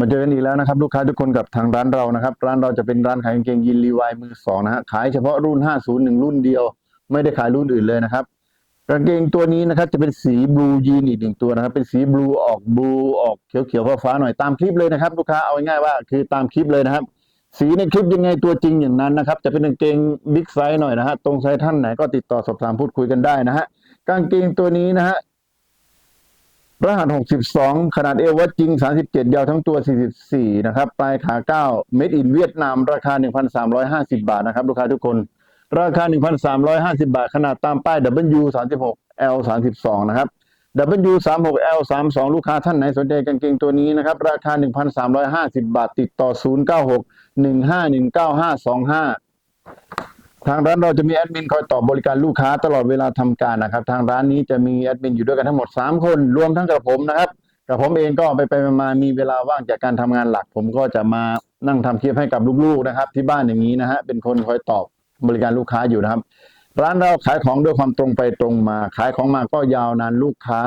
มาเจอกันอีกแล้วนะครับ ลูกค้าทุกคนกับทางร้านเรานะครับ ร้านเราจะเป็นร้านขายกางเกงยีนรีวายมือสองนะฮะขายเฉพาะรุ่น 501 รุ่นเดียว ไม่ได้ขายรุ่นอื่นเลยนะครับกางเกงตัวนี้นะครับจะเป็นสีบลูยีนอีกหนึ่งตัวนะครับ เป็นสีบลูออกบลูออกเขียวๆฟ้าๆหน่อยตามคลิปเลยนะครับลูกค้าเอาง่ายๆว่าคือตามคลิปเลยนะครับ สีในคลิปยังไงตัวจริงอย่างนั้นนะครับ จะเป็นกางเกงบิ๊กไซส์หน่อยนะฮะตรงไซส์ท่านไหนก็ติดต่อสอบถามพูดคุยกันได้นะฮะกางเกงตัวนี้นะฮะ รหัส 62 ขนาดเอววัดจริง 37 ยาวทั้งตัว 44 นะครับ ปลายขา 9 เม็ดอินเวียดนาม ราคา 1,350 บาทนะครับ ลูกค้าทุกคน ราคา 1,350 บาท ขนาดตามป้าย W 36 L 32 นะครับ W 36 L 32 ลูกค้าท่านไหนสนใจกางเกงตัวนี้นะครับ ราคา 1,350 บาท ติดต่อ 096 1519525 ทางร้านเราจะมีแอดมินคอยตอบบริการลูกค้าตลอดเวลาทำการนะครับ ทางร้านนี้จะมีแอดมินอยู่ด้วยกันทั้งหมด 3 คน รวมทั้งกับผมนะครับกับผมเองก็ไปไปมามีเวลาว่างจากการทำงานหลัก ผมก็จะมานั่งทำคลิปให้กับลูกๆนะครับ ที่บ้านอย่างนี้นะฮะเป็นคนคอยตอบบริการลูกค้าอยู่นะครับ ร้านเราขายของด้วยความตรงไปตรงมา ขายของมาก็ยาวนานลูกค้า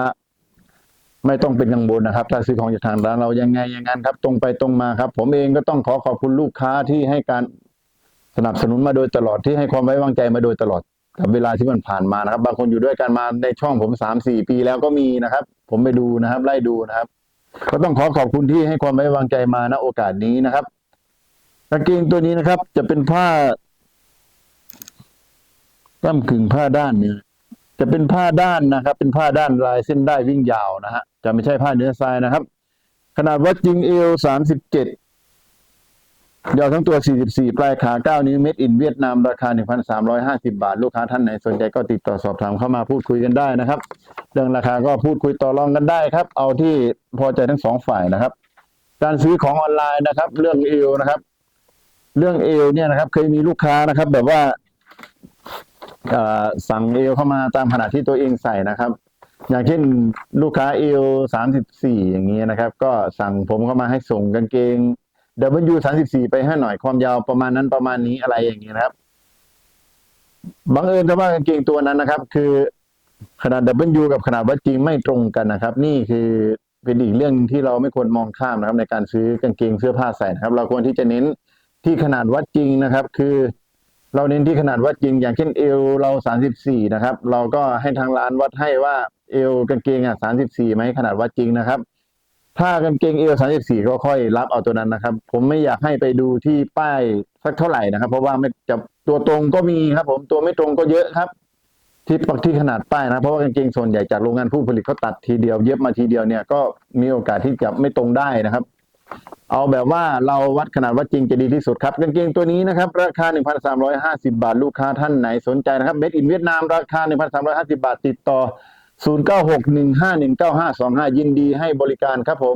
ไม่ต้องเป็นกังวลนะครับ ถ้าซื้อของจากทางร้านเรายังไงอย่างนั้นครับ ตรงไปตรงมาครับ ผมเองก็ต้องขอขอบคุณลูกค้าที่ให้การ สนับสนุนมาโดยตลอดที่ให้ความไว้วางใจมาโดยตลอดกับเวลาที่มันผ่านมานะครับ บางคนอยู่ด้วยกันมาในช่องผมสามสี่ปีแล้วก็มีนะครับ ผมไปดูนะครับ ไล่ดูนะครับ ก็ต้องขอขอบคุณที่ให้ความไว้วางใจมาณโอกาสนี้นะครับกางเกงตัวนี้นะครับ จะเป็นผ้าก้ำกึ่งผ้าด้านเนี่ยจะเป็นผ้าด้านนะครับ เป็นผ้าด้านลายเส้นได้วิ่งยาวนะฮะจะไม่ใช่ผ้าเนื้อทรายนะครับ ขนาดวัดจริงเอวสามสิบเจ็ด ยาวทั้งตัว 44 ปลายขา 9 นิ้วเม็ดอินเวียดนาม ราคา 1,350 บาท ลูกค้าท่านไหนสนใจก็ติดต่อสอบถามเข้ามาพูดคุยกันได้นะครับ เรื่องราคาก็พูดคุยต่อรองกันได้ครับ เอาที่พอใจทั้งสองฝ่ายนะครับ การซื้อของออนไลน์นะครับ เรื่องเอวนะครับ เรื่องเอวเนี่ยนะครับ เคยมีลูกค้านะครับ แบบว่าสั่งเอวเข้ามาตามขนาดที่ตัวเองใส่นะครับ อย่างเช่นลูกค้าเอว 34 อย่างนี้นะครับ ก็สั่งผมเข้ามาให้ส่งกางเกง W สามสิบสี่ไปให้หน่อยความยาวประมาณนั้นประมาณนี้อะไรอย่างเงี้ยนะครับบังเอิญแต่ว่ากางเกงตัวนั้นนะครับ คือขนาด W กับขนาดวัดจริงไม่ตรงกันนะครับ นี่คือเป็นอีกเรื่องที่เราไม่ควรมองข้ามนะครับ ในการซื้อกางเกงเสื้อผ้าใส่นะครับ เราควรที่จะเน้นที่ขนาดวัดจริงนะครับ คือ เราเน้นที่ขนาดวัดจริง อย่างเช่นเอวเราสามสิบสี่นะครับ เราก็ให้ทางร้านวัดให้ว่าเอวกางเกงอะสามสิบสี่ไหมขนาดวัดจริงนะครับ ถ้ากางเกงเอวสามสิบสี่ก็ค่อยรับเอาตัวนั้นนะครับ ผมไม่อยากให้ไปดูที่ป้ายสักเท่าไหร่นะครับ เพราะว่าไม่จะตัวตรงก็มีครับ ผมตัวไม่ตรงก็เยอะครับ ที่ปักที่ขนาดป้ายนะ เพราะว่ากางเกงส่วนใหญ่จากโรงงานผู้ผลิตเขาตัดทีเดียว เย็บมาทีเดียวเนี่ยก็มีโอกาสที่จะไม่ตรงได้นะครับ เอาแบบว่าเราวัดขนาดวัดจริงจะดีที่สุดครับกางเกงตัวนี้นะครับ ราคา 1,350 บาท ลูกค้าท่านไหนสนใจนะครับเม็ดอินเวียดนามราคา 1,350 บาทติดต่อ 0961519525 ยินดีให้บริการครับผม